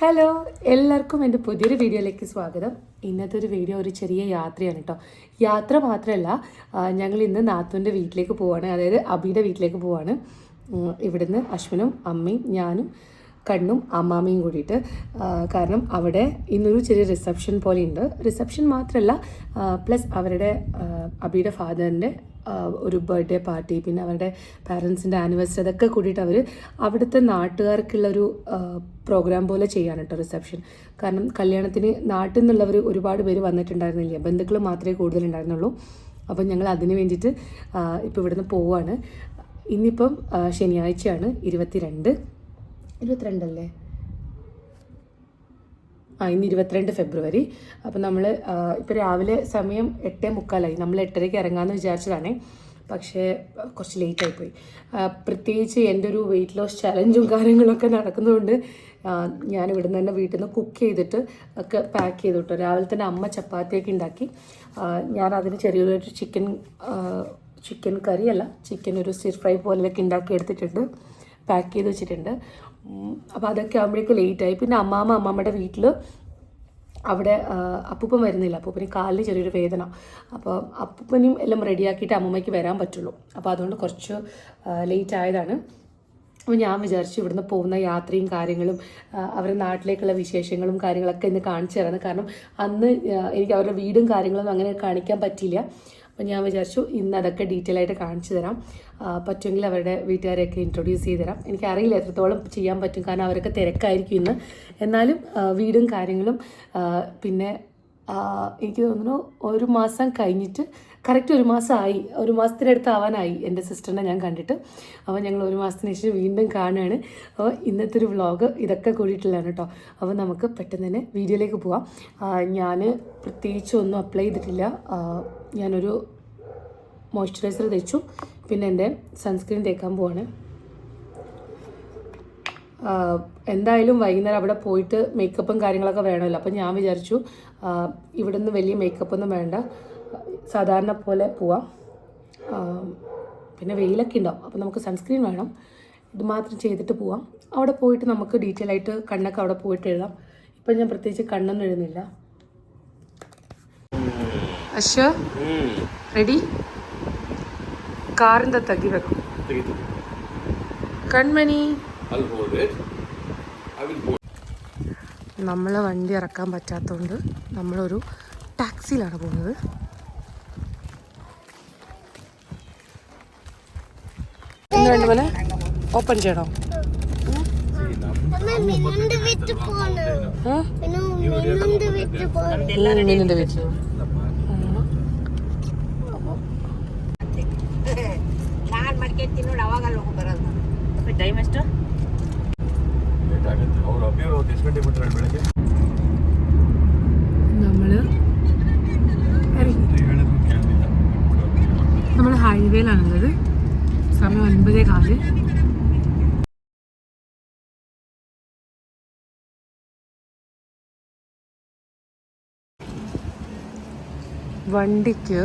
Hello എല്ലാവർക്കും എന്റെ പുതിയൊരു വീഡിയോയിലേക്ക് സ്വാഗതം. ഇന്നത്തെ ഒരു വീഡിയോ ഒരു ചെറിയ യാത്രയാണ് കേട്ടോ യാത്ര മാത്രമല്ല ഞങ്ങൾ ഇന്ന് നാത്തുവിന്റെ വീട്ടിലേക്ക് പോവാണ്. അതായത് അബിയുടെ വീട്ടിലേക്ക് പോവാണ്. ഇവിടുന്ന് അശ്വിനും അമ്മയും ഞാനും കണ്ണും അമ്മാമ്മയും കൂടിയിട്ട് കാരണം അവിടെ ഇന്നൊരു ചെറിയ റിസപ്ഷൻ പോലെ ഉണ്ട് റിസപ്ഷൻ മാത്രമല്ല പ്ലസ് അവരുടെ അബിയുടെ ഫാദറിന്റെ ഒരു ബർത്ത്ഡേ പാർട്ടി പിന്നെ അവരുടെ പാരൻസിന്റെ ആനിവേഴ്സറി അതൊക്കെ കൂടിയിട്ട് അവർ അവിടുത്തെ നാട്ടുകാർക്കുള്ളൊരു പ്രോഗ്രാം പോലെ ചെയ്യാണ് കേട്ടോ റിസപ്ഷൻ കാരണം കല്യാണത്തിന് നാട്ടിൽ നിന്നുള്ളവർ ഒരുപാട് പേര് വന്നിട്ടുണ്ടായിരുന്നില്ല? ബന്ധുക്കൾ മാത്രമേ കൂടുതലുണ്ടായിരുന്നുള്ളൂ. അപ്പം ഞങ്ങൾ അതിന് വേണ്ടിയിട്ട് ഇപ്പോൾ ഇവിടുന്ന് പോവാണ്. ഇന്നിപ്പം ശനിയാഴ്ചയാണ് ഇരുപത്തിരണ്ട്. ഇരുപത്തിരണ്ടല്ലേ? ആ ഇന്ന് ഇരുപത്തിരണ്ട് ഫെബ്രുവരി. അപ്പോൾ നമ്മൾ ഇപ്പോൾ രാവിലെ സമയം എട്ടേ മുക്കാലായി. നമ്മൾ എട്ടരയ്ക്ക് ഇറങ്ങാമെന്ന് വിചാരിച്ചതാണേ. പക്ഷേ കുറച്ച് ലേറ്റ് ആയിപ്പോയി ആ, പ്രത്യേകിച്ച് എന്റെ ഒരു വെയിറ്റ് ലോസ് ചലഞ്ചും കാര്യങ്ങളൊക്കെ നടക്കുന്നതുകൊണ്ട് ഞാൻ ഇവിടെ നിന്ന് തന്നെ വീട്ടിൽ നിന്ന് കുക്ക് ചെയ്തിട്ട് ഒക്കെ പാക്ക് ചെയ്തു രാവിലെ തന്നെ അമ്മ ചപ്പാത്തിയൊക്കെ ഉണ്ടാക്കി ഞാൻ അതിന് ചെറിയൊരു ചിക്കൻ ചിക്കൻ കറിയല്ല ചിക്കൻ ഒരു സ്റ്റിർ ഫ്രൈ പോലെയൊക്കെ ഉണ്ടാക്കി എടുത്തിട്ടുണ്ട് പാക്ക് ചെയ്ത് വെച്ചിട്ടുണ്ട്. അപ്പോൾ അതൊക്കെ ആകുമ്പോഴേക്ക് ലേറ്റായി പിന്നെ അമ്മാമ്മ അമ്മാമ്മയുടെ വീട്ടിൽ അവിടെ അപ്പൂപ്പൻ വരുന്നില്ല. അപ്പൂപ്പന് കാലിന് ചെറിയൊരു വേദന. അപ്പോൾ അപ്പൂപ്പനും എല്ലാം റെഡിയാക്കിയിട്ട് അമ്മമ്മയ്ക്ക് വരാൻ പറ്റുള്ളൂ. അപ്പോൾ അതുകൊണ്ട് കുറച്ച് ലേറ്റ് ആയതാണ്. അപ്പോൾ ഞാൻ വിചാരിച്ചു ഇവിടുന്ന് പോകുന്ന യാത്രയും കാര്യങ്ങളും അവരുടെ നാട്ടിലേക്കുള്ള വിശേഷങ്ങളും കാര്യങ്ങളൊക്കെ ഇന്ന് കാണിച്ചു തരാണ് കാരണം അന്ന് എനിക്ക് അവരുടെ വീടും കാര്യങ്ങളും അങ്ങനെ കാണിക്കാൻ പറ്റിയില്ല. അപ്പോൾ ഞാൻ വിചാരിച്ചു ഇന്ന് അതൊക്കെ ഡീറ്റെയിൽ ആയിട്ട് കാണിച്ചു തരാം. പറ്റുമെങ്കിൽ അവരുടെ വീട്ടുകാരെയൊക്കെ ഇൻട്രൊഡ്യൂസ് ചെയ്ത് തരാം. എനിക്കറിയില്ല എത്രത്തോളം ചെയ്യാൻ പറ്റും. കാരണം അവരൊക്കെ തിരക്കായിരിക്കും ഇന്ന്. എന്നാലും വീടും കാര്യങ്ങളും പിന്നെ എനിക്ക് തോന്നുന്നു ഒരു മാസം കഴിഞ്ഞിട്ട് കറക്റ്റ് ഒരു മാസമായി ഒരു മാസത്തിനടുത്ത് ആവാനായി എന്റെ സിസ്റ്ററിനെ ഞാൻ കണ്ടിട്ട്. അപ്പോൾ ഞങ്ങൾ ഒരു മാസത്തിന് ശേഷം വീണ്ടും കാണുകയാണ്. അപ്പോൾ ഇന്നത്തെ ഒരു വ്ളോഗ് ഇതൊക്കെ കൂടിയിട്ടുള്ളതാണ് കേട്ടോ. അപ്പോൾ നമുക്ക് പെട്ടെന്ന് തന്നെ വീഡിയോയിലേക്ക് പോവാം. ഞാൻ പ്രത്യേകിച്ച് ഒന്നും അപ്ലൈ ചെയ്തിട്ടില്ല. ഞാനൊരു മോയ്സ്ചറൈസർ തേച്ചു. പിന്നെ എന്റെ സൺസ്ക്രീൻ തേക്കാൻ പോവാണ്. എന്തായാലും വൈകുന്നേരം അവിടെ പോയിട്ട് മേക്കപ്പും കാര്യങ്ങളൊക്കെ വേണമല്ലോ. അപ്പം ഞാൻ വിചാരിച്ചു ഇവിടുന്ന് വലിയ മേക്കപ്പൊന്നും വേണ്ട. സാധാരണ പോലെ പോവാം. പിന്നെ വെയിലൊക്കെ ഉണ്ടാവും. അപ്പോൾ നമുക്ക് സൺസ്ക്രീൻ വേണം. ഇത് മാത്രം ചെയ്തിട്ട് പോവാം. അവിടെ പോയിട്ട് നമുക്ക് ഡീറ്റെയിൽ ആയിട്ട് കണ്ണൊക്കെ അവിടെ പോയിട്ട് എഴുതാം. ഇപ്പം ഞാൻ പ്രത്യേകിച്ച് കണ്ണൊന്നും എഴുതുന്നില്ല. അശോ റെഡി കാറിന്റെ തകി വെക്കും? കൺമണി. നമ്മളെ വണ്ടി ഇറക്കാൻ പറ്റാത്തതുകൊണ്ട് നമ്മളൊരു ടാക്സിയിലാണ് പോകുന്നത്. എന്തുകൊണ്ട് പോലെ ഓപ്പൺ ചെയ്യണോ? മിന്നുണ്ട് വിറ്റ്. വണ്ടിക്ക്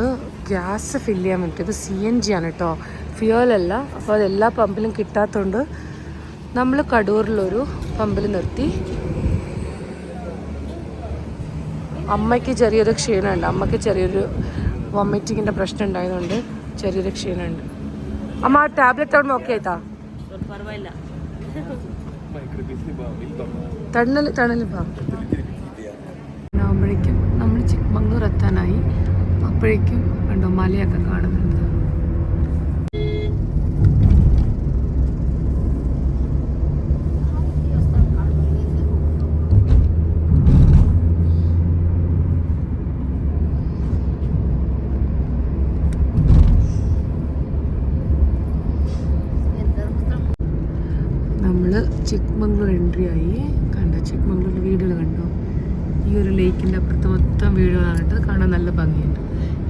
ഗ്യാസ് ഫില്ല് ചെയ്യാൻ പറ്റും ഇത് സി എൻ ജി ആണ് കേട്ടോ ഫ്യൂലല്ല അപ്പോൾ അതെല്ലാ എല്ലാ പമ്പിലും കിട്ടാത്തതുകൊണ്ട് നമ്മൾ കടൂരിലൊരു പമ്പിൽ നിർത്തി. അമ്മയ്ക്ക് ചെറിയൊരു ക്ഷീണമുണ്ട്. അമ്മയ്ക്ക് ചെറിയൊരു വോമിറ്റിങ്ങിന്റെ പ്രശ്നം ഉണ്ടായതുകൊണ്ട് ചെറിയൊരു ക്ഷീണമുണ്ട്. അമ്മ ആ ടാബ്ലറ്റ് അവിടെ ഓക്കെ ആയിട്ടാ തണ്ണൽ തണലിപ്പാ ആകുമ്പോഴേക്കും നമ്മൾ ചിക്ക്മംഗ്ലൂർ എത്താനായി. അപ്പോഴേക്കും കണ്ടോ മലയൊക്കെ കാണുന്നുണ്ട്. ചിക്മംഗ്ലൂർ എൻട്രി ആയി. കണ്ട ചിക്മംഗ്ലൂരിന്റെ വീടുകൾ കണ്ടോ? ഈ ഒരു ലേക്കിന്റെ അപ്പുറത്ത് മൊത്തം വീടുകളാണ് കേട്ടോ. കാണാൻ നല്ല ഭംഗിയുണ്ട്.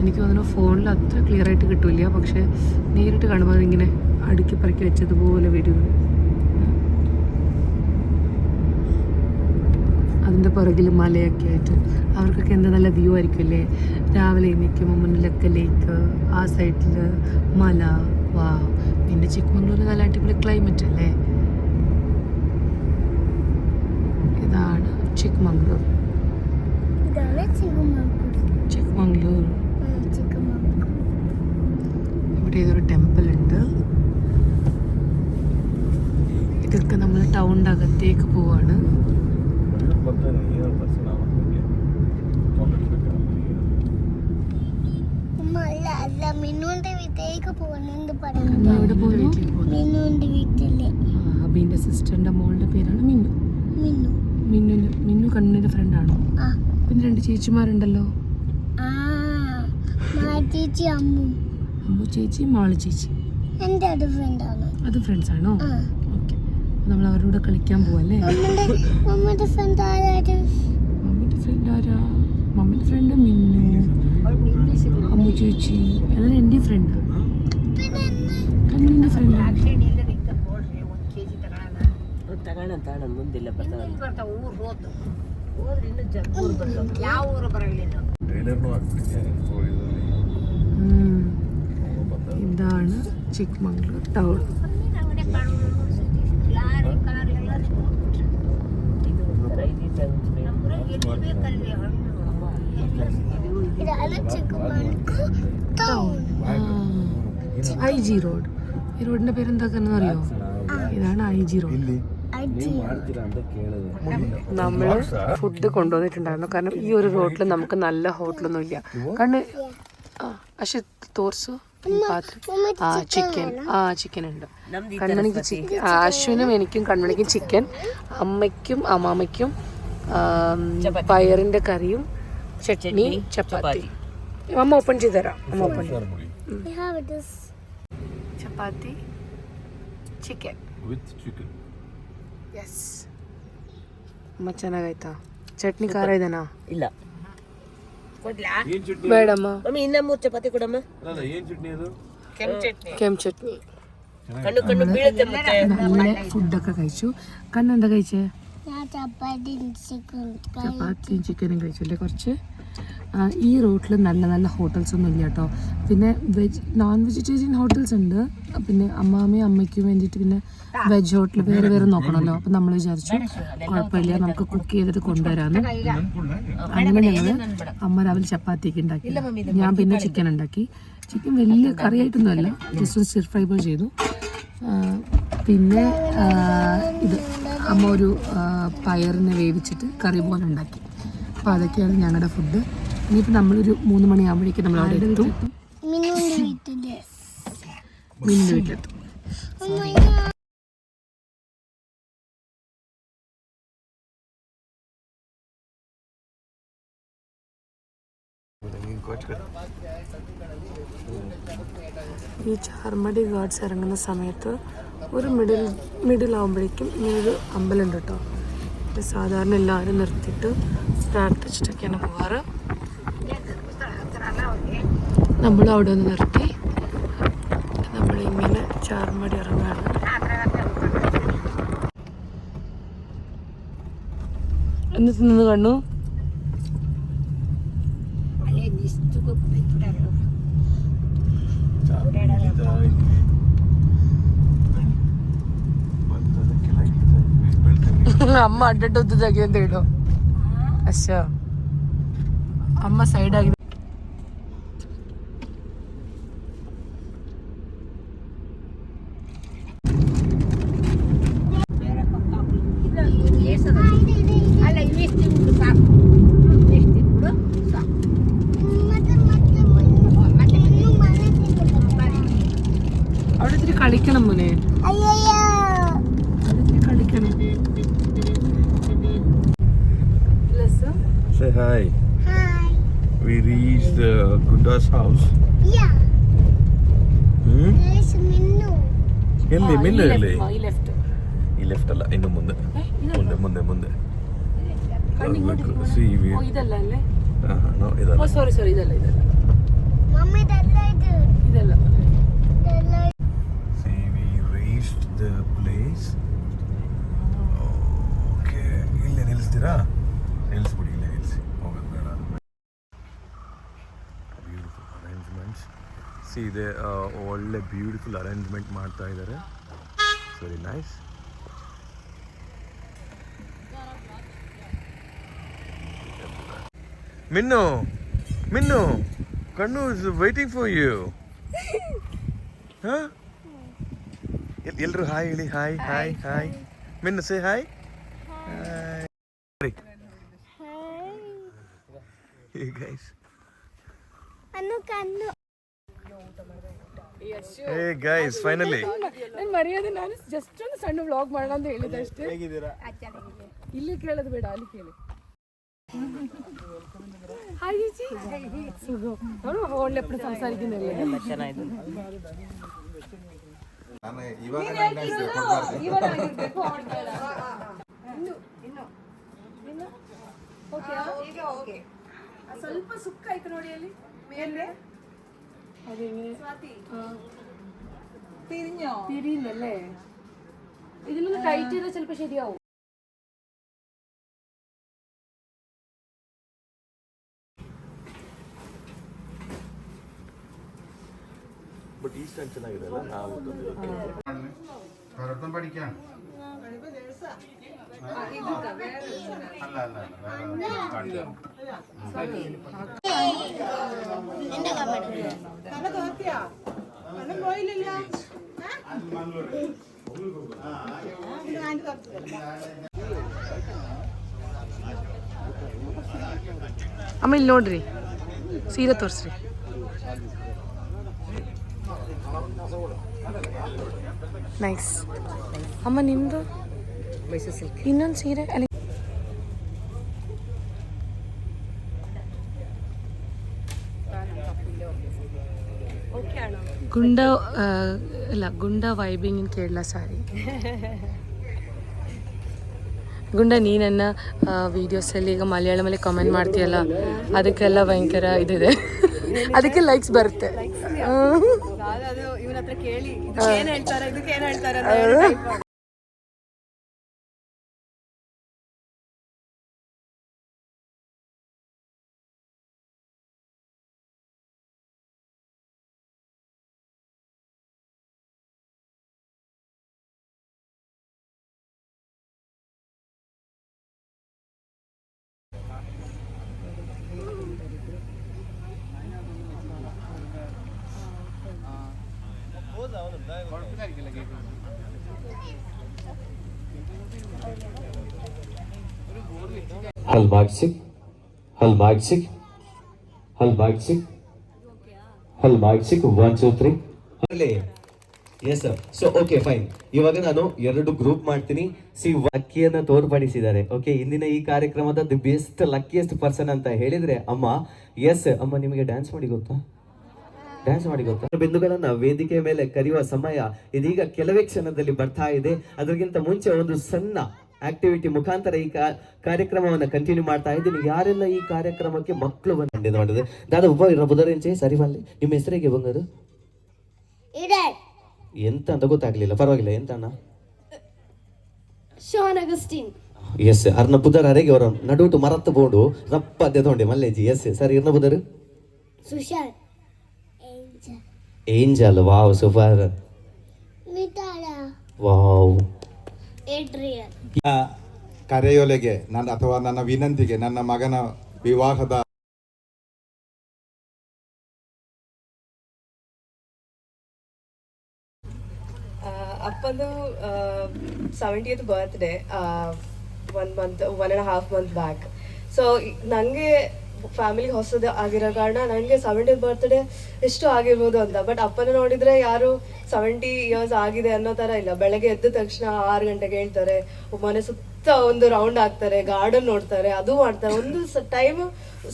എനിക്ക് തോന്നുന്നു ഫോണിൽ അത്ര ക്ലിയർ ആയിട്ട് കിട്ടില്ല. പക്ഷേ നേരിട്ട് കാണുമ്പോൾ അതിങ്ങനെ അടുക്കി പറക്കി വെച്ചതുപോലെ വരും. അതിന്റെ പുറകിൽ മലയൊക്കെ ആയിട്ട് അവർക്കൊക്കെ എന്താ നല്ല വ്യൂ ആയിരിക്കുമല്ലേ രാവിലെ എണീക്കുമ്പോൾ മുന്നിലൊക്കെ ലേക്ക് ആ സൈഡിൽ മല. വാ പിന്നെ ചിക്മംഗ്ലൂർ നല്ല അടിപൊളി ക്ലൈമറ്റ് അല്ലേ? ഇതാണ് ചിക്മംഗ്ലൂർ. ചിക്മംഗ്ലൂർ. ഇവിടെ ഇതൊരു ടെമ്പിൾ ഉണ്ട്. ഇതൊക്കെ നമ്മൾ ടൗണിന്റെ അകത്തേക്ക് പോവാണ്. അബീന്റെ സിസ്റ്ററിന്റെ മോളുടെ പേരാണ് മിന്നു മിന്നു മിന്നുവിന്റെ മിന്നു കണ്ണിന്റെ ഫ്രണ്ടാണോ പിന്നെ രണ്ട് ചേച്ചിമാരുണ്ടല്ലോ. അമ്മ അമ്മും. അമ്മു ചേച്ചി മാളു ചേച്ചി എൻ്റെ അത് ഫ്രണ്ടാണ് അത് ഫ്രണ്ട്സ് ആണോ ആ ഓക്കെ നമ്മൾ അവരുടെ കൂടെ കളിക്കാൻ പോവല്ലേ മമ്മിയുടെ മമ്മിയുടെ ഫ്രണ്ട് ആരാണ് മമ്മിൻ്റെ ഫ്രണ്ട് ആരാ മമ്മിൻ്റെ ഫ്രണ്ട് മിന്നു അമ്മു ചേച്ചി അതാണ് എൻ്റെ ഫ്രണ്ട് പിന്നെ എന്നെ കണ്ണിൻ്റെ ഫ്രണ്ടാണ് ತಗೋಣ ಮುಂದಿಲ್ಲ ಬರ್ತಾವ ಬರ್ತಾವ ಊರ್ ಹೋತು ಹೋದ್ರೆ ಇನ್ನು ಜ ಊರು ಬರ್ತಾವ ಯಾವ ಊರು ಬರಲಿಲ್ಲ ഇതാണ് ഇതാണ് Chikmagalur town? I G road. ഈ റോഡിന്റെ പേര് എന്താക്കാന്ന് അറിയോ ഇതാണ് ഐ ജി റോഡ്. നമ്മൾ ഫുഡ് കൊണ്ടുവന്നിട്ടുണ്ടായിരുന്നു. കാരണം ഈ ഒരു റോഡിൽ നമുക്ക് നല്ല ഹോട്ടലൊന്നും ഇല്ല കാരണം അശ്വത് തോർസോ? ആ ചിക്കൻ ആ ചിക്കൻ ഉണ്ട് കൺമണിക്ക് ചിക്കൻ അശ്വിനും എനിക്കും കൺമണിക്കും ചിക്കൻ അമ്മയ്ക്കും അമ്മാമ്മയ്ക്കും ആം, പയറിന്റെ കറിയും ചട്നി ചപ്പാത്തി അമ്മ ഓപ്പൺ ചെയ്ത് തരാം അമ്മ ഓപ്പൺ ചെയ്ത് We have this chapati chicken with chicken yes ಅಮ್ಮ ಚೆನ್ನಾಗಾಯ್ತಾ ಚಟ್ನಿ ಖಾರ ಇದೆನಾ ಇಲ್ಲ ಕೊಡ್ಲಾ ಏನ್ ಚಟ್ನಿ ಬೇಡಮ್ಮ ಮಮ್ಮಿ ಇನ್ನ ಮೂರು ಚಪಾತಿ ಕೊಡಮ್ಮ ಅಲ್ಲ ಏನ್ ಚಟ್ನಿ ಅದು ಕೆಂಪು ಚಟ್ನಿ ಕಣ್ಣು ಕಣ್ಣು ಬೀಳುತ್ತೆ ಮತ್ತೆ നല്ല ഫുഡൊക്കെ കഴിച്ചു കണ്ണെന്താ കഴിച്ചേ ഞാൻ ചപ്പാത്തി ചിക്കൻ ചപ്പാത്തിയും ചിക്കനും കഴിച്ചു അല്ലേ കുറച്ച് ആ, ഈ റൂട്ടിൽ നല്ല നല്ല ഹോട്ടൽസ് ഒന്നും ഇല്ല കേട്ടോ പിന്നെ വെജ് നോൺ വെജിറ്റേറിയൻ ഹോട്ടൽസ് ഉണ്ട്. പിന്നെ അമ്മാമ്മയും അമ്മയ്ക്കും വേണ്ടിയിട്ട് പിന്നെ വെജ് ഹോട്ടൽ വേറെ വേറെ നോക്കണമല്ലോ അപ്പം നമ്മൾ വിചാരിച്ചു കുഴപ്പമില്ല നമുക്ക് കുക്ക് ചെയ്തിട്ട് കൊണ്ടുവരാന്ന്. അങ്ങനെ ഞങ്ങൾ അമ്മ രാവിലെ ചപ്പാത്തിയൊക്കെ ഉണ്ടാക്കി. ഞാൻ പിന്നെ ചിക്കൻ ഉണ്ടാക്കി. ചിക്കൻ വലിയ കറിയായിട്ടൊന്നുമല്ല. ജസ്റ്റ് ഒന്ന് സ്റ്റിർ ഫ്രൈ പോലെ ചെയ്തു. പിന്നെ ഇത് അമ്മ ഒരു പയറിനെ വേവിച്ചിട്ട് കറി പോലെ ഉണ്ടാക്കി. അപ്പോൾ അതൊക്കെയാണ് ഞങ്ങളുടെ ഫുഡ് ഇനിയിപ്പോൾ നമ്മളൊരു മൂന്ന് മണിയാകുമ്പോഴേക്കും നമ്മൾ അവിടെ എത്തും. മിന്നു വീട്ടിലെത്തും. ഈ ചാർമടി ഗാർഡ്സ് ഇറങ്ങുന്ന സമയത്ത് ഒരു മിഡിൽ മിഡിൽ ആകുമ്പോഴേക്കും ഇങ്ങനൊരു അമ്പലമുണ്ട് കേട്ടോ ഇത് സാധാരണ എല്ലാവരും നിർത്തിയിട്ട് പ്രാർത്ഥിച്ചിട്ടൊക്കെയാണ് പോവാറ്. നമ്മൾ അവിടെ ഒന്ന് നിർത്തി. നമ്മളിങ്ങനെ ചാർമടി ഇറങ്ങാറ് എന്ന് തിന്നു കണ്ണു? അമ്മ അഡ്ഡിട്ട് ഒത്തു തേടും. ಅಶ್ಯ ಅಮ್ಮ ಸೈಡ್ ಆಗಿದೆ ಎಲ್ಲಿ ಮಿನ್ನು ಎಲ್ಲಿ ಈ ಲೆಫ್ಟ್ ಈ ಲೆಫ್ಟ್ ಅಲ್ಲ ಇನ್ನು ಮುಂದೆ ಮುಂದೆ ಮುಂದೆ ಮುಂದೆ ಸಿ ವಿ ಇದಲ್ಲ ಅಲ್ಲೇ ನೋ ಇದಲ್ಲ ಫ್ಲೆಕ್ಸಿ ಇದೆ ಒಳ್ಳೆ ಬ್ಯೂಟಿಫುಲ್ ಅರೇಂಜ್ಮೆಂಟ್ ಮಾಡ್ತಾ ಇದ್ದಾರೆ ವೆರಿ ನೈಸ್ ಮಿನ್ನು ಮಿನ್ನು ಕಣ್ಣು ಇಸ್ ವೈಟಿಂಗ್ ಫಾರ್ ಯು ಹಾಂ ಎಲ್ಲರೂ ಹಾಯ್ ಹೇಳಿ hi hi hi Minnu say hi guys ಕಣ್ಣು ಹೇ ಗೈಸ್ ಫೈನಲಿ ನಾನು ಮರೆಯೋದು ನಾನು ಜಸ್ಟ್ ಒಂದು ಸಣ್ಣ ವ್ಲಾಗ್ ಮಾಡೋಣ ಅಂತ ಹೇಳಿದೆ ಅಷ್ಟೇ. ಹೇಗಿದ್ದೀರಾ? ಇಲ್ಲಿ ಕೇಳೋದು ಬೇಡ ಅಲ್ಲಿ ಕೇಳಿ. ಹಾಯ್ ಜಿ ನೋಡು ಒಳ್ಳೆ ಸಂಸಾರ ಇದ್ದೀನಿ ಸ್ವಲ್ಪ ಸುಕ್ಕ ಆಯ್ತು ನೋಡಿ ಅಲ್ಲಿ. ಮೇಲೆ? അതെങ്ങനെ പിരിഞ്ഞോ പിരിയുന്നല്ലേ ഇതിലൊന്ന് ടൈറ്റ് ചെയ്താൽ ചിലപ്പോൾ ശരിയാവും ಬಟ್ ಈ ಸ್ಟ್ಯಾಂಡ್ ಚೆನ್ನಾಗಿದೆ ಅಲ್ಲ ನಾವು ഭരതം പഠിക്കാൻ आम नोड्री सीरे तोर्स रि अम्म नि ಮೈಸೂರು ಸಿಲ್ಕ್ ಇನ್ನೊಂದು ಸೀರೆ ಅಲ್ಲಿ ಗುಂಡ ಅಲ್ಲ ಗುಂಡ ವೈಬಿಂಗ್ ಇನ್ ಕೇರಳ ಸಾರಿ. ಗುಂಡ ನೀ ನನ್ನ ವೀಡಿಯೋಸಲ್ಲಿ ಈಗ ಮಲಯಾಳಮಲ್ಲಿ ಕಮೆಂಟ್ ಮಾಡ್ತೀಯಲ್ಲ ಅದಕ್ಕೆಲ್ಲ ಭಯಂಕರ ಇದಿದೆ. ಅದಕ್ಕೆ ಲೈಕ್ಸ್ ಬರುತ್ತೆ. കുഴപ്പമില്ലായിരിക്കില്ല കേൾക്കുന്നത് ಹಲ್ സിംഗ് ಹಲ್ സിംഗ് ಹಲ್ സിംഗ് ಹಲ್ಮಾಗ್ ಸಿಕ್ ಒನ್ ತ್ರೀ ಅಲ್ಲೇ. Yes sir so okay fine ಇವಾಗ ನಾನು ಎರಡು ಗ್ರೂಪ್ ಮಾಡ್ತೀನಿ. ಸಿ ಲಕ್ಕಿಯನ್ನ ತೋರ್ಪಡಿಸಿದ್ದಾರೆ. ಓಕೆ ಇಂದಿನ ಈ ಕಾರ್ಯಕ್ರಮದ ದಿ ಬೆಸ್ಟ್ ಲಕ್ಕಿಯೆಸ್ಟ್ ಪರ್ಸನ್ ಅಂತ ಹೇಳಿದ್ರೆ ಅಮ್ಮ. ಎಸ್ ಅಮ್ಮ ನಿಮಗೆ ಡ್ಯಾನ್ಸ್ ಮಾಡಿ ಗೊತ್ತಾ? ಡ್ಯಾನ್ಸ್ ಮಾಡಿ ಗೊತ್ತಾ? ಬಿಂದುಗಳನ್ನ ವೇದಿಕೆ ಮೇಲೆ ಕರೆಯುವ ಸಮಯ ಇದೀಗ ಕೆಲವೇ ಕ್ಷಣದಲ್ಲಿ ಬರ್ತಾ ಇದೆ. ಅದಕ್ಕಿಂತ ಮುಂಚೆ ಒಂದು ಸಣ್ಣ ಆಕ್ಟಿವಿಟಿ ಮುಖಾಂತರ ಈ ಕಾರ್ಯಕ್ರಮವನ್ನು ಕಂಟಿನ್ಯೂ ಮಾಡ್ತಾ ಇದ್ದೀನಿ. ಯಾರೆಲ್ಲ ಈ ಕಾರ್ಯಕ್ರಮಕ್ಕೆ ಮಕ್ಕಳು ಬಂದು ನೋಡಿದ್ರೆ ದಾದ ಒಬ್ಬ ಇರೋ ಬುಧರಿಂಚೆ ಸರಿ ಬಲ್ಲಿ ನಿಮ್ಮ ಹೆಸರಿಗೆ ಬಂಗದು ಇಡೆ ಎಂತ ಅಂತ ಗೊತ್ತಾಗ್ಲಿಲ್ಲ. ಪರವಾಗಿಲ್ಲ ಎಂತ ಅಣ್ಣ? ಶೋನ್ ಅಗಸ್ಟಿನ್. ಎಸ್ ಅರ್ನ ಬುಧರ್ ಅರೆಗೆ ಅವರ? ನಡುಟು ಮರತ್ತ ಬೋಡು ರಪ್ಪ ಅದೇ ತೊಂಡೆ ಮಲ್ಲೇಜಿ. ಎಸ್ ಸರ್ ಇರ್ನ ಬುಧರ್ Sushant. Angel wow super. Wow. ಕರೆಯೊಲೆಗೆ ನನ್ನ ಅಥವಾ ನನ್ನ ವಿನಂತಿಗೆ ನನ್ನ ಮಗನ ವಿವಾಹದ ಅಪ್ಪಂದು seventieth birthday one month one and half month back so ನನಗೆ ಫ್ಯಾಮಿಲಿ ಹೊಸದು ಆಗಿರೋ ಕಾರಣ ನನಗೆ ಸೆವೆಂಟಿ ಬರ್ತ್ಡೇ ಎಷ್ಟು ಆಗಿರ್ಬೋದು ಅಂತ. ಬಟ್ ಅಪ್ಪನ ನೋಡಿದ್ರೆ ಯಾರು ಸೆವೆಂಟಿ ಇಯರ್ಸ್ ಆಗಿದೆ ಅನ್ನೋ ಥರ ಇಲ್ಲ. ಬೆಳಗ್ಗೆ ಎದ್ದ ತಕ್ಷಣ ಆರು ಗಂಟೆಗೆ ಹೇಳ್ತಾರೆ, ಮನೆ ಸುತ್ತ ಒಂದು ರೌಂಡ್ ಹಾಕ್ತಾರೆ ಗಾರ್ಡನ್ ನೋಡ್ತಾರೆ, ಅದು ಮಾಡ್ತಾರೆ. ಒಂದು ಟೈಮ್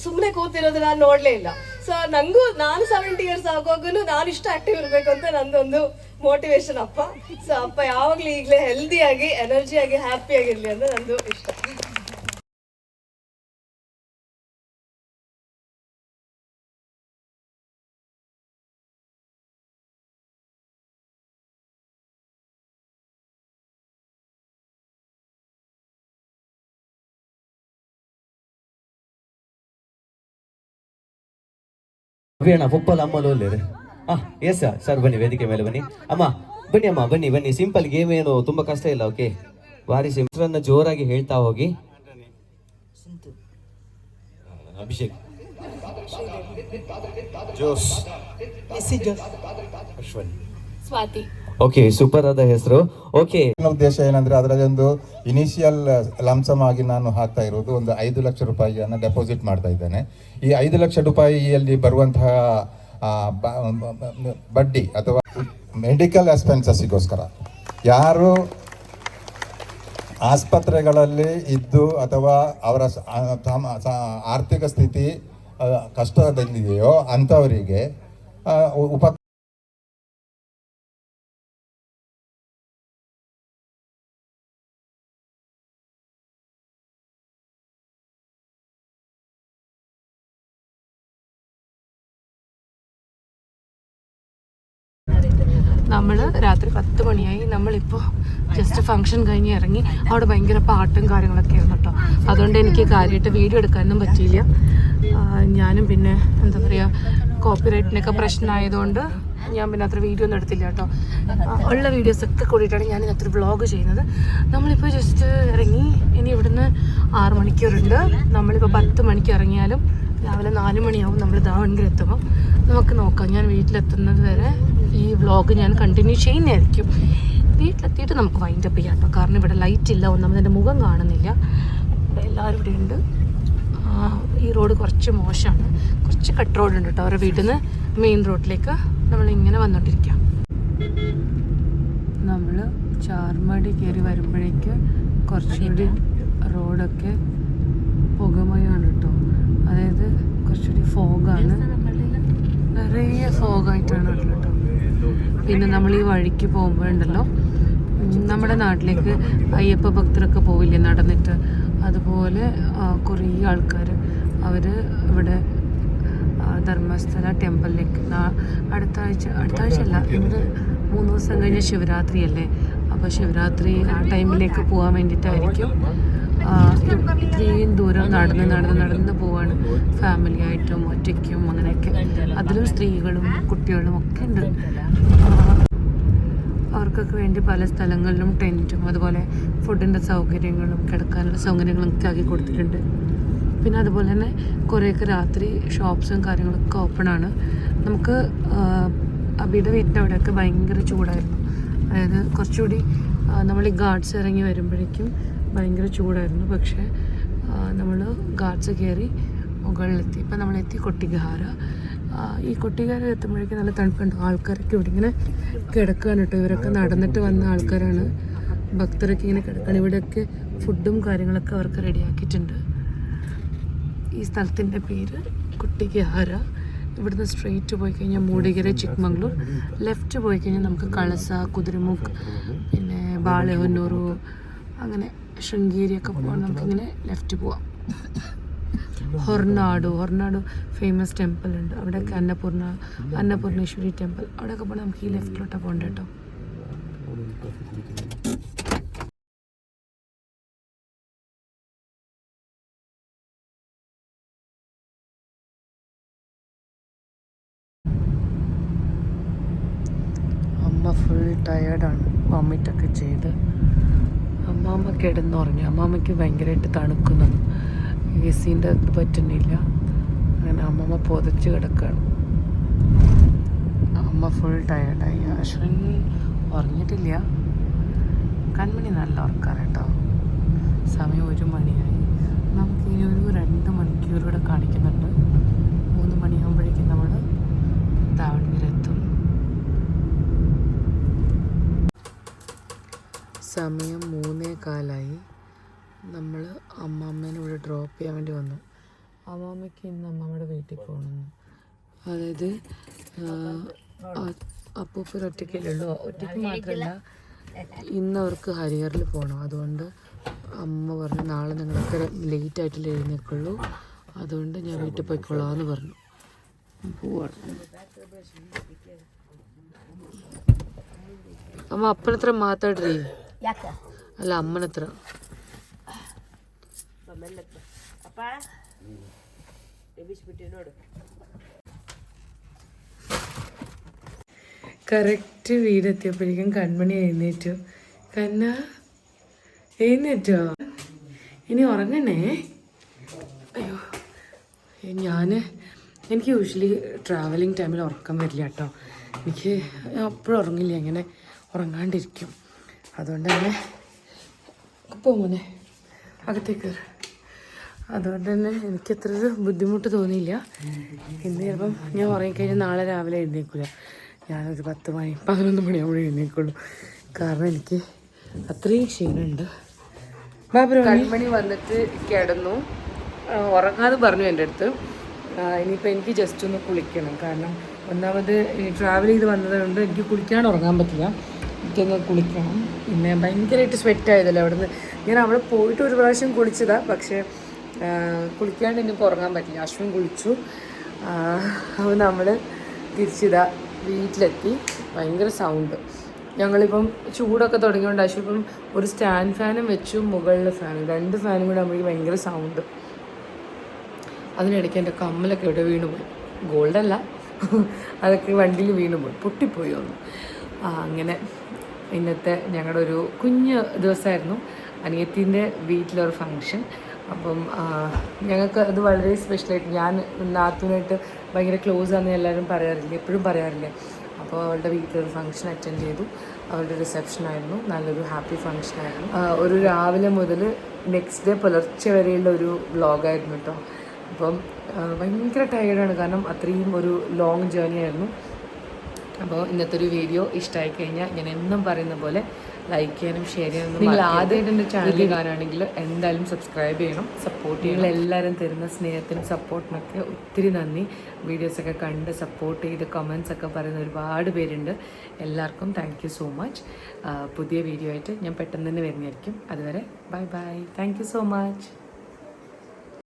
ಸುಮ್ಮನೆ ಕೂತಿರೋದು ನಾನು ನೋಡಲೇ ಇಲ್ಲ. ಸೊ ನನಗೂ ನಾನು ಸೆವೆಂಟಿ ಇಯರ್ಸ್ ಆಗೋಗೂ ನಾನು ಇಷ್ಟು ಆಕ್ಟಿವ್ ಇರಬೇಕು ಅಂತ ನಂದೊಂದು ಮೋಟಿವೇಶನ್ ಅಪ್ಪ. ಸೊ ಅಪ್ಪ ಯಾವಾಗಲೂ ಈಗಲೇ ಹೆಲ್ದಿಯಾಗಿ ಎನರ್ಜಿಯಾಗಿ ಹ್ಯಾಪಿಯಾಗಿರಲಿ ಅಂತ ನಂದು ಇಷ್ಟ. ಅಣ್ಣ ಒಪ್ಪಲ ಅಮ್ಮಲು ಒಳ್ಳೆಯದು? ಹಾ ಎಸ್ ಸರ್ ಬನ್ನಿ ವೇದಿಕೆ ಮೇಲೆ ಬನ್ನಿ. ಅಮ್ಮ ಬನ್ನಿ ಅಮ್ಮ ಬನ್ನಿ ಬನ್ನಿ. ಸಿಂಪಲ್ ಗೇಮ್ ಏನು ತುಂಬಾ ಕಷ್ಟ ಇಲ್ಲ ಓಕೆ? ಬಾರಿ ಸಿಂಪಲ್ ಜೋರಾಗಿ ಹೇಳ್ತಾ ಹೋಗಿ. ಅಭಿಷೇಕ್. ಜೋಸ್. ಸ್ವಾತಿ. ಓಕೆ ಸೂಪರ್ ಆದ ಹೆಸರು. ಓಕೆ ಉದ್ದೇಶ ಏನಂದ್ರೆ ಅದರಲ್ಲಿ ಒಂದು ಇನಿಷಿಯಲ್ ಲಂಸಮ್ ಆಗಿ ನಾನು ಹಾಕ್ತಾ ಇರೋದು ಒಂದು ಐದು ಲಕ್ಷ ರೂಪಾಯಿಯನ್ನು ಡೆಪಾಸಿಟ್ ಮಾಡ್ತಾ ಇದ್ದೇನೆ. ಈ ಐದು ಲಕ್ಷ ರೂಪಾಯಿಯಲ್ಲಿ ಬರುವಂತಹ ಬಡ್ಡಿ ಅಥವಾ ಮೆಡಿಕಲ್ ಎಕ್ಸ್ಪೆನ್ಸಸ್ಸಿಗೋಸ್ಕರ ಯಾರು ಆಸ್ಪತ್ರೆಗಳಲ್ಲಿ ಇದ್ದು ಅಥವಾ ಅವರ ಆರ್ಥಿಕ ಸ್ಥಿತಿ ಕಷ್ಟದಲ್ಲಿದೆಯೋ ಅಂಥವರಿಗೆ ಉಪ നമ്മൾ രാത്രി പത്ത് മണിയായി. നമ്മളിപ്പോൾ ജസ്റ്റ് ഫംഗ്ഷൻ കഴിഞ്ഞ് ഇറങ്ങി. അവിടെ ഭയങ്കര പാട്ടും കാര്യങ്ങളൊക്കെ ആയിരുന്നു കേട്ടോ. അതുകൊണ്ട് എനിക്ക് കാര്യമായിട്ട് വീഡിയോ എടുക്കാനൊന്നും പറ്റിയില്ല. ഞാനും പിന്നെ എന്താ പറയുക കോപ്പിറൈറ്റിനൊക്കെ പ്രശ്നമായതുകൊണ്ട് ഞാൻ പിന്നെ അത്ര വീഡിയോ ഒന്നും എടുത്തില്ല കേട്ടോ. ഉള്ള വീഡിയോസ് ഒക്കെ കൂടിയിട്ടാണ് ഞാൻ ഇന്നത്തെ വ്ളോഗ് ചെയ്യുന്നത്. നമ്മളിപ്പോൾ ജസ്റ്റ് ഇറങ്ങി. ഇനി ഇവിടുന്ന് ആറ് മണിക്കൂറുണ്ട്. നമ്മളിപ്പോൾ പത്ത് മണിക്ക് ഇറങ്ങിയാലും രാവിലെ നാല് മണിയാവും നമ്മൾ ദാവൺഗിരി എത്തുമ്പോൾ നമുക്ക് നോക്കാം. ഞാൻ വീട്ടിലെത്തുന്നത് വരെ ഈ വ്ലോഗ് ഞാൻ കണ്ടിന്യൂ ചെയ്യുന്നതായിരിക്കും. വീട്ടിലെത്തിയിട്ട് നമുക്ക് വൈൻഡ് അപ്പ് ചെയ്യാം കേട്ടോ. കാരണം ഇവിടെ ലൈറ്റ് ഇല്ല ഒന്നാമത് എന്റെ മുഖം കാണുന്നില്ല. ഇവിടെ എല്ലാവരും ഇവിടെ ഉണ്ട്. ഈ റോഡ് കുറച്ച് മോശമാണ്. കുറച്ച് കട്ട് റോഡ് ഉണ്ട് കേട്ടോ അവരുടെ വീട്ടിൽ നിന്ന് മെയിൻ റോഡിലേക്ക് നമ്മളിങ്ങനെ വന്നുകൊണ്ടിരിക്കാം നമ്മൾ ചാർമടി കയറി വരുമ്പോഴേക്ക് കുറച്ചുകൂടി റോഡൊക്കെ പുകമയാണ് കേട്ടോ. അതായത് കുറച്ചുകൂടി ഫോഗാണ് നിറയെ ഫോഗായിട്ടാണ് ഉള്ളത് കേട്ടോ. പിന്നെ നമ്മൾ ഈ വഴിക്ക് പോകുമ്പോഴുണ്ടല്ലോ നമ്മുടെ നാട്ടിലേക്ക് അയ്യപ്പ ഭക്തരൊക്കെ പോവില്ലേ നടന്നിട്ട്. അതുപോലെ കുറേ ആൾക്കാർ അവർ ഇവിടെ ധർമ്മസ്ഥല ടെമ്പിളിലേക്ക്. അടുത്ത ആഴ്ച അടുത്ത ആഴ്ച അല്ല ഇന്ന് മൂന്ന് ദിവസം കഴിഞ്ഞ് ശിവരാത്രി അല്ലേ അപ്പോൾ ശിവരാത്രി ആ ടൈമിലേക്ക് പോകാൻ വേണ്ടിയിട്ടായിരിക്കും. ഇത്രയും ദൂരം നടന്ന് നടന്ന് നടന്ന് പോവാണ് ഫാമിലി ആയിട്ടും ഒറ്റയ്ക്കും അങ്ങനെയൊക്കെ. അതിലും സ്ത്രീകളും കുട്ടികളും ഒക്കെ ഉണ്ട്. അവർക്കൊക്കെ വേണ്ടി പല സ്ഥലങ്ങളിലും ടെന്റും അതുപോലെ ഫുഡിന്റെ സൗകര്യങ്ങളും കിടക്കാനുള്ള സൗകര്യങ്ങളും ഒക്കെ ആക്കി കൊടുത്തിട്ടുണ്ട്. പിന്നെ അതുപോലെ തന്നെ കുറേയൊക്കെ രാത്രി ഷോപ്സും കാര്യങ്ങളൊക്കെ ഓപ്പൺ ആണ്. നമുക്ക് അബിയുടെ വീട്ടിന്റെ അവിടെയൊക്കെ ഭയങ്കര ചൂടായിരുന്നു. അതായത് കുറച്ചുകൂടി നമ്മൾ ഈ ഗാർഡ്സ് ഇറങ്ങി വരുമ്പോഴേക്കും ഭയങ്കര ചൂടായിരുന്നു. പക്ഷേ നമ്മൾ ഗാർഡ്സ് കയറി മുകളിലെത്തി. ഇപ്പം നമ്മളെത്തി കൊട്ടിഗാര ഈ കൊട്ടിഗാര എത്തുമ്പോഴേക്കും നല്ല തണുപ്പുണ്ട്. ആൾക്കാരൊക്കെ ഇവിടെ ഇങ്ങനെ കിടക്കുകയാണ് കേട്ടോ. ഇവരൊക്കെ നടന്നിട്ട് വന്ന ആൾക്കാരാണ്. ഭക്തരൊക്കെ ഇങ്ങനെ കിടക്കുകയാണ്. ഇവിടെയൊക്കെ ഫുഡും കാര്യങ്ങളൊക്കെ അവർക്ക് റെഡിയാക്കിയിട്ടുണ്ട്. ഈ സ്ഥലത്തിന്റെ പേര് കുട്ടിഗാര ഇവിടുന്ന് സ്ട്രെയിറ്റ് പോയി കഴിഞ്ഞാൽ മൂടികര ചിക്മംഗ്ലൂർ. ലെഫ്റ്റ് പോയി കഴിഞ്ഞാൽ നമുക്ക് കളസ കുതിരമുക്ക് പിന്നെ ബാലഹന്നൂർ അങ്ങനെ ശൃംഗേരിയൊക്കെ പോകാൻ നമുക്കിങ്ങനെ ലെഫ്റ്റ് പോവാം. ഹൊർണാഡു ഹൊർണാഡു ഫേമസ് ടെമ്പിൾ ഉണ്ട്. അവിടെയൊക്കെ അന്നപൂർണ അന്നപൂർണേശ്വരി ടെമ്പിൾ അവിടെയൊക്കെ പോകണം നമുക്ക് ഈ ലെഫ്റ്റിലോട്ടാണ് പോകണ്ട കേട്ടോ. അമ്മ ഫുൾ ടയേർഡാണ് വോമിറ്റൊക്കെ ചെയ്ത്. അമ്മാമ്മ കിടന്നുറങ്ങി. അമ്മാമ്മയ്ക്ക് ഭയങ്കരമായിട്ട് തണുക്കുന്നു എ സീന്റെ ഇത് പറ്റുന്നില്ല. അങ്ങനെ അമ്മമ്മ പൊതച്ച് കിടക്കുകയാണ് അമ്മ ഫുൾ ടയേർഡായി അശ്വിൻ ഉറങ്ങിയിട്ടില്ല. കൺമണി നല്ല ഉറക്കാറ് കേട്ടോ. സമയം ഒരു മണിയായി. നമുക്കിനി ഒരു രണ്ട് മണിക്കൂർ കൂടെ കാണിക്കുന്നുണ്ട്. മൂന്ന് മണിയാകുമ്പോഴേക്കും നമ്മൾ എത്തും സമയം മൂന്നേ കാലായി നമ്മൾ അമ്മാമ്മേനെ ഇവിടെ ഡ്രോപ്പ് ചെയ്യാൻ വേണ്ടി വന്നു. അമ്മാമ്മയ്ക്ക് ഇന്ന് അമ്മാമ്മയുടെ വീട്ടിൽ പോകണം. അതായത് അപ്പൂപ്പർ ഒറ്റയ്ക്കല്ലുള്ളൂ ഒറ്റയ്ക്ക് മാത്രമല്ല ഇന്ന് അവർക്ക് ഹരിഹറിൽ പോകണം. അതുകൊണ്ട് അമ്മ പറഞ്ഞു നാളെ നിങ്ങളൊക്കെ ലേറ്റ് ആയിട്ടല്ലേ എഴുന്നേക്കുള്ളൂ. അതുകൊണ്ട് ഞാൻ വീട്ടിൽ പോയിക്കോളാം എന്ന് പറഞ്ഞു. പോവാണ്. അമ്മ അപ്പനത്ര മാത്രം ഡ്രീ അല്ല അമ്മനത്ര കറക്റ്റ് വീടെത്തിയപ്പോഴേക്കും കൺമണി എഴുന്നേറ്റു. കന്ന എഴുന്നേറ്റോ? ഇനി ഉറങ്ങണേ? അയ്യോ ഞാൻ എനിക്ക് യൂഷ്വലി ട്രാവലിങ് ടൈമിൽ ഉറക്കം വരില്ല കേട്ടോ. എനിക്ക് അപ്പോഴും ഉറങ്ങില്ല ഇങ്ങനെ ഉറങ്ങാണ്ടിരിക്കും. അതുകൊണ്ട് തന്നെ പോ മോനെ അകത്തേക്ക് അതുകൊണ്ട് തന്നെ എനിക്ക് അത്ര ബുദ്ധിമുട്ട് തോന്നിയില്ല. ഇന്ന് ചിലപ്പം ഞാൻ ഉറങ്ങിക്കഴിഞ്ഞാൽ നാളെ രാവിലെ എഴുന്നേക്കില്ല ഞാനൊരു പത്ത് മണി പതിനൊന്ന് മണിയാകുമ്പോൾ എഴുന്നേക്കുള്ളൂ കാരണം എനിക്ക് അത്രയും ക്ഷീണമുണ്ട്. മണി വന്നിട്ട് കിടന്നു. ഉറങ്ങാതെ പറഞ്ഞു എന്റെ അടുത്ത്. ഇനിയിപ്പോൾ എനിക്ക് ജസ്റ്റ് ഒന്ന് കുളിക്കണം. കാരണം ഒന്നാമത് ട്രാവൽ ചെയ്ത് വന്നതുകൊണ്ട് എനിക്ക് കുളിക്കാണ്ട് ഉറങ്ങാൻ പറ്റില്ല. എനിക്കൊന്ന് കുളിക്കണം. പിന്നെ ഭയങ്കരമായിട്ട് സ്വെറ്റ് ആയതല്ലോ അവിടെ നിന്ന് ഞാൻ അവിടെ പോയിട്ട് ഒരു പ്രാവശ്യം കുളിച്ചതാ. പക്ഷേ കുളിക്കാണ്ട് എനിക്ക് ഉറങ്ങാൻ പറ്റില്ല. അശ്വിൻ കുളിച്ചു. അപ്പോൾ നമ്മൾ തിരിച്ചിതാ വീട്ടിലെത്തി. ഭയങ്കര സൗണ്ട് ഞങ്ങളിപ്പം ചൂടൊക്കെ തുടങ്ങിയോണ്ട് അശ്വിൻ ഇപ്പം ഒരു സ്റ്റാൻഡ് ഫാനും വെച്ചു മുകളിലെ ഫാനും രണ്ട് ഫാനും കൂടെ നമ്മൾ ഭയങ്കര സൗണ്ട് അതിനിടയ്ക്ക് എന്റെ കമ്മലൊക്കെ ഇവിടെ വീണു പോയി. ഗോൾഡല്ല അതൊക്കെ വണ്ടിയിൽ വീണു പോയി. പൊട്ടിപ്പോയി ഒന്ന് അങ്ങനെ ഇന്നത്തെ ഞങ്ങളുടെ ഒരു കുഞ്ഞ് ദിവസമായിരുന്നു. അനിയത്തിന്റെ വീട്ടിലൊരു ഫങ്ഷൻ അപ്പം ഞങ്ങൾക്ക് അത് വളരെ സ്പെഷ്യലായിട്ട് ഞാൻ നാത്തുനായിട്ട് ഭയങ്കര ക്ലോസ് ആണെന്ന് എല്ലാവരും പറയാറില്ല എപ്പോഴും പറയാറില്ല. അപ്പോൾ അവളുടെ വീട്ടിലൊരു ഫംഗ്ഷൻ അറ്റൻഡ് ചെയ്തു. അവളുടെ റിസപ്ഷൻ ആയിരുന്നു. നല്ലൊരു ഹാപ്പി ഫംഗ്ഷൻ ആയിരുന്നു. ഒരു രാവിലെ മുതൽ നെക്സ്റ്റ് ഡേ പുലർച്ചെ വരെയുള്ള ഒരു വ്ളോഗായിരുന്നു കേട്ടോ. അപ്പം ഭയങ്കര ടയേർഡാണ് കാരണം അത്രയും ഒരു ലോങ് ജേർണി ആയിരുന്നു. അപ്പോൾ ഇന്നത്തെ ഒരു വീഡിയോ ഇഷ്ടമായി കഴിഞ്ഞാൽ ഞാൻ എന്നും പറയുന്ന പോലെ ലൈക്ക് ചെയ്യാനും ഷെയർ ചെയ്യാനും നിങ്ങൾ ആദ്യമായിട്ട് എന്റെ ചാനൽ കാണുകയാണെങ്കിൽ എന്തായാലും സബ്സ്ക്രൈബ് ചെയ്യണം സപ്പോർട്ട് ചെയ്യണം. എല്ലാവരും തരുന്ന സ്നേഹത്തിനും സപ്പോർട്ടിനൊക്കെ ഒത്തിരി നന്ദി. വീഡിയോസൊക്കെ കണ്ട് സപ്പോർട്ട് ചെയ്ത് കമൻസ് ഒക്കെ പറയുന്ന ഒരുപാട് പേരുണ്ട്. എല്ലാവർക്കും താങ്ക് യു സോ മച്ച് പുതിയ വീഡിയോ ആയിട്ട് ഞാൻ പെട്ടെന്ന് തന്നെ വരുന്നതായിരിക്കും. അതുവരെ bye bye thank you so much